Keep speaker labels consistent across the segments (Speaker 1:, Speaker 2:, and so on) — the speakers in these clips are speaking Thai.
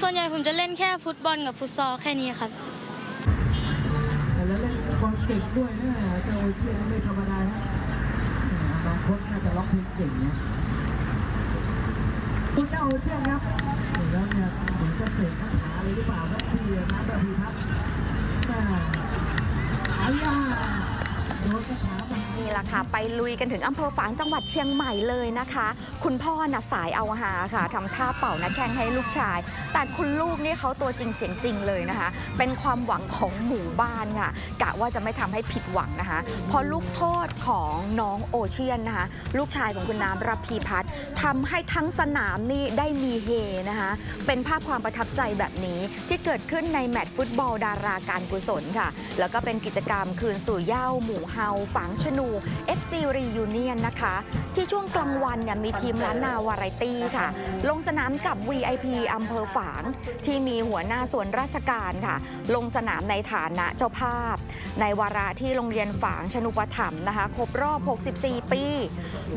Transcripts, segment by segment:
Speaker 1: ส่วนใหญ่ผมจะเล่นแค่ฟุตบอลกับฟุตซอลแค่นี้ครับ
Speaker 2: แล้วเล่นบอลเก่งด้วยนะเจ้าเพื่อนไม่ธรรมดานะบางคนน่าจะร้องเพลงเก่งนะคุณเจ้าเชื่อครับแล้วเนี่ยเหมือนจะเสกคาถาอะไรหรือเปล่าครับพี่น้ำระพีพัฒน์แม่อายาโดนคาถามา
Speaker 3: นี่แหละค่ะ ไปลุยกันถึงอำเภอฝางจังหวัดเชียงใหม่เลยนะคะ คุณพ่อน่ะสายเอาหาค่ะทำท่าเป่านักแข่งให้ลูกชาย แต่คุณลูกนี่เขาตัวจริงเสียงจริงเลยนะคะ เป็นความหวังของหมู่บ้านค่ะกะว่าจะไม่ทำให้ผิดหวังนะคะ พอลูกโทษของน้องโอเชียนนะคะ ลูกชายของคุณน้ำรับพีพัฒน์ทำให้ทั้งสนามนี่ได้มีเฮนะคะ เป็นภาพความประทับใจแบบนี้ที่เกิดขึ้นในแมตช์ฟุตบอลดาราการกุศลค่ะ แล้วก็เป็นกิจกรรมคืนสู่เย้าหมู่เฮาฝางชนู FC Reunion นะคะ ที่ช่วงกลางวันเนี่ยมีทีมล้านนาวาไรตี้ค่ะ ลงสนามกับ VIP อำเภอฝาง ที่มีหัวหน้าส่วนราชการค่ะ ลงสนามในฐานะเจ้าภาพ ในวาระที่โรงเรียนฝางชนุปถัมนะคะ ครบรอบ 64 ปี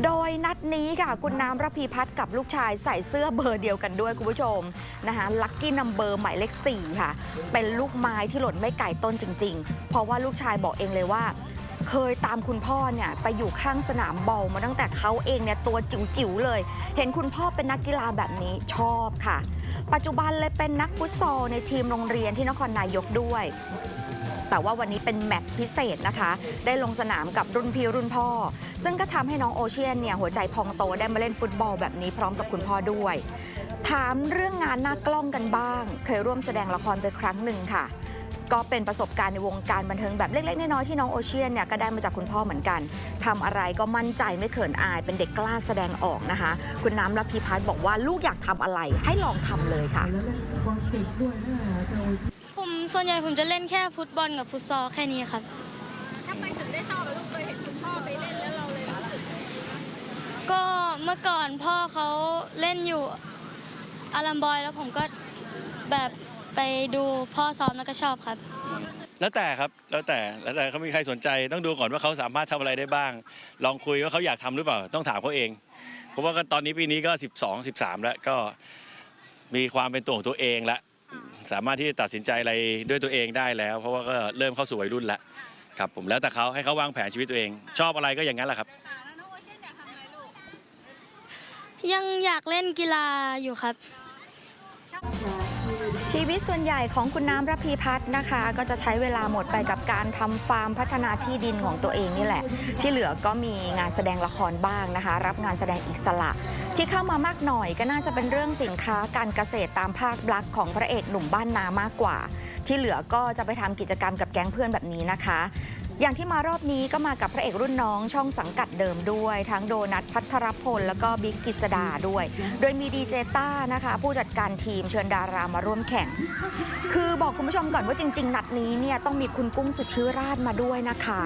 Speaker 3: โดยนัดนี้ค่ะ คุณน้ำระพีพัฒน์กับลูกชายใส่เสื้อเบอร์เดียวกันด้วยคุณผู้ชมนะคะลัคกี้นัมเบอร์หมายเลข4ค่ะ เป็นลูกไม้ที่หล่นไม่ไก่ต้นจริง ๆ เพราะว่าลูกชายบอกเองเลยว่า เคยตามคุณพ่อเนี่ยไปอยู่ข้างสนามบอลมาตั้งแต่เขาเองเนี่ยตัวจิ๋วๆเลย เห็นคุณพ่อเป็นนักกีฬาแบบนี้ชอบค่ะ ปัจจุบันเลยเป็นนักฟุตซอลในทีมโรงเรียนที่นครนายกด้วย แต่ว่าวันนี้เป็นแมตช์พิเศษนะคะ ได้ลงสนามกับรุ่นพี่รุ่นพ่อ ซึ่งก็ทำให้น้องโอเชียนเนี่ยหัวใจพองโตได้มาเล่นฟุตบอลแบบนี้พร้อมกับคุณพ่อด้วย ถามเรื่องงานหน้ากล้องกันบ้าง เคยร่วมแสดงละครไปครั้งหนึ่งค่ะ ก็เป็นประสบการณ์ในวงการบันเทิงแบบเล็กๆน้อยๆที่น้องโอเชียนเนี่ยก็ได้มาจากคุณพ่อเหมือนกันทำอะไรก็มั่นใจไม่เขินอาย เป็นเด็กกล้าแสดงออกนะคะ คุณน้ำรัพีพัฒน์บอกว่าลูกอยากทำอะไรให้ลองทำเลยค่ะ
Speaker 1: ผมส่วนใหญ่ผมจะเล่นแค่ฟุตบอลกับฟุตซอลแค่นี้ครับ
Speaker 4: ทำไมถึงได้ชอบลูกเคยเห็นคุณพ่อไปเล่นแล้วเราเลยรู้สึก
Speaker 1: ก็เมื่อก่อนพ่อเขาเล่นอยู่อารัมบอยแล้วผมก็แบบ ไปดูพ่อซ้อมแล้วก็ชอบครับ
Speaker 5: แล้วแต่ครับแล้วแต่แล้วแต่เขามีใครสนใจต้องดูก่อนว่าเขาสามารถทำอะไรได้บ้าง ลองคุยว่าเขาอยากทำหรือเปล่าต้องถามเขาเองเพราะว่าก็ตอนนี้ปีนี้ก็ 12 13 แล้วก็มีความเป็นตัวของตัวเองแล้วสามารถที่จะตัดสินใจอะไรด้วยตัวเองได้แล้ว เพราะว่าก็เริ่มเข้าสู่วัยรุ่นแล้วครับผมแล้วแต่เขาให้เขาวางแผนชีวิตตัวเอง ชอบอะไรก็อย่างนั้นแหละครับ
Speaker 4: ค่ะแล้วน้องโอเชียนอยากทำอะไรลูก
Speaker 1: ยังอยากเล่นกีฬาอยู่ครับ
Speaker 3: ชีวิตส่วนใหญ่ของคุณน้ำระพีพัฒน์นะคะ ก็จะใช้เวลาหมดไปกับการทำฟาร์มพัฒนาที่ดินของตัวเองนี่แหละ ที่เหลือก็มีงานแสดงละครบ้างนะคะ รับงานแสดงอิสระ ที่เข้ามามากหน่อยก็น่าจะเป็นเรื่องสินค้าการเกษตรตามภาคบลักของพระเอกหนุ่มบ้านนามากกว่า ที่เหลือก็จะไปทำกิจกรรมกับแก๊งเพื่อนแบบนี้นะคะ อย่างที่มารอบนี้ก็มากับพระเอกรุ่นน้องช่องสังกัดเดิมด้วย ทั้งโดนัทพัทรพล แล้วก็บิ๊กกิษดาด้วย โดยมีดีเจต้านะคะ ผู้จัดการทีมเชิญดารามาร่วมแข่ง คือบอกคุณผู้ชมก่อนว่าจริง ๆ นัดนี้เนี่ยต้องมีคุณกุ้งสุทธิราชมาด้วยนะคะ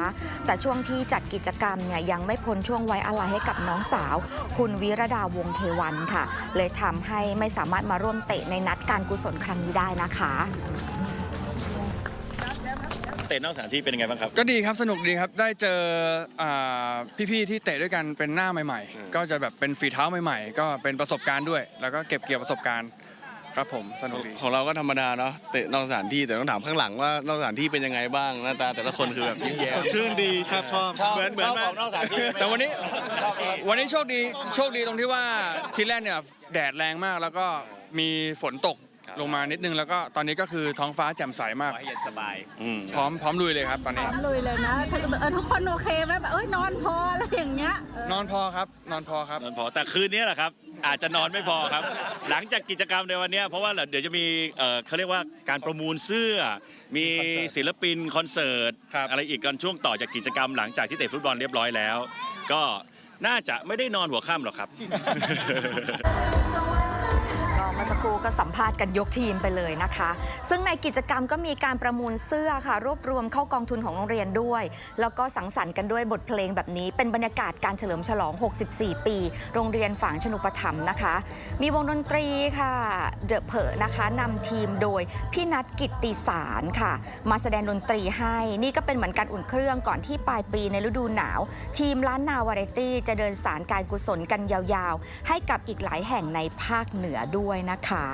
Speaker 3: แต่ช่วงที่จัดกิจกรรมเนี่ยยังไม่พ้นช่วงไว้อะไรให้กับน้องสาว คุณวิรดาวงเทวันค่ะ เลยทำให้ไม่สามารถมาร่วมเตะในนัดการกุศลครั้งนี้ได้นะคะ
Speaker 5: เตะนอกสถานที่เป็นยังไงบ้างครับ
Speaker 6: ก็ดีครับสนุกดีครับได้เจออ่าพี่ๆที่เตะด้วยกันเป็นหน้าใหม่
Speaker 5: อืม
Speaker 6: ๆ ก็จะแบบเป็นฝีเท้าใหม่ๆ ก็เป็นประสบการณ์ด้วย แล้วก็เก็บเกี่ยวประสบการณ์ครับผมสนุกดี
Speaker 7: ของเราก็ธรรมดาเนาะเตะนอกสถานที่แต่ต้องถามข้างหลังว่านอกสถานที่เป็นยังไงบ้างหน้าตาแต่ละคนคือแบบยิ้มแย้มสดชื่นดีชอบชอบเหมือนเหมือน
Speaker 5: ชอบของนอกสถานที่
Speaker 6: แต่วันนี้วันนี้โชคดีโชคดีตรงที่ว่าทีแรกเนี่ยแดดแรงมากแล้วก็มีฝนตก ลงมานิดนึงแล้วก็ตอนนี้ก็คือท้องฟ้าแจ่มใสมาก
Speaker 5: ให้เย็นสบาย อืม
Speaker 6: พร้อมพร้อมลุยเลยครับตอนนี้
Speaker 4: พร้อมลุยเลยนะถ้าเออทุกคนโอเคไหมแบบเอ้ยนอนพออะไรอย่างเงี้ยเออน
Speaker 6: อนพอครับ นอนพอครับ
Speaker 5: นอนพอแต่คืนนี้แหละครับ อาจจะนอนไม่พอครับ หลังจากกิจกรรมในวันเนี้ยเพราะว่าเดี๋ยวจะมีเอ่อเขาเรียกว่าการประมูลเสื้อ มีศิลปินคอนเสิร์ต
Speaker 6: ครับ
Speaker 5: อะไรอีกกันช่วงต่อจากกิจกรรมหลังจากที่เตะฟุตบอลเรียบร้อยแล้ว ก็น่าจะไม่ได้นอนหัวค่ำหรอกครับ
Speaker 3: ก็ เมื่อสักครู่ก็สัมภาษณ์กันยกทีมไปเลยนะคะ ซึ่งในกิจกรรมก็มีการประมูลเสื้อค่ะ รวบรวมเข้ากองทุนของโรงเรียนด้วย แล้วก็สังสรรค์กันด้วยบทเพลงแบบนี้ เป็นบรรยากาศการเฉลิมฉลอง 64 ปี โรงเรียนฝางชนุปถัมนะคะ มีวงดนตรีค่ะเดอะเพอนะคะนำทีมโดยพี่นัทกิตติสารค่ะ มาแสดงดนตรีให้นี่ก็เป็นเหมือนการอุ่นเครื่องก่อนที่ปลายปีในฤดูหนาว ทีมล้านนาวาไรตี้จะเดินสารการกุศลกันยาวๆ ให้กับอีกหลายแห่งในภาคเหนือด้วยนะคะ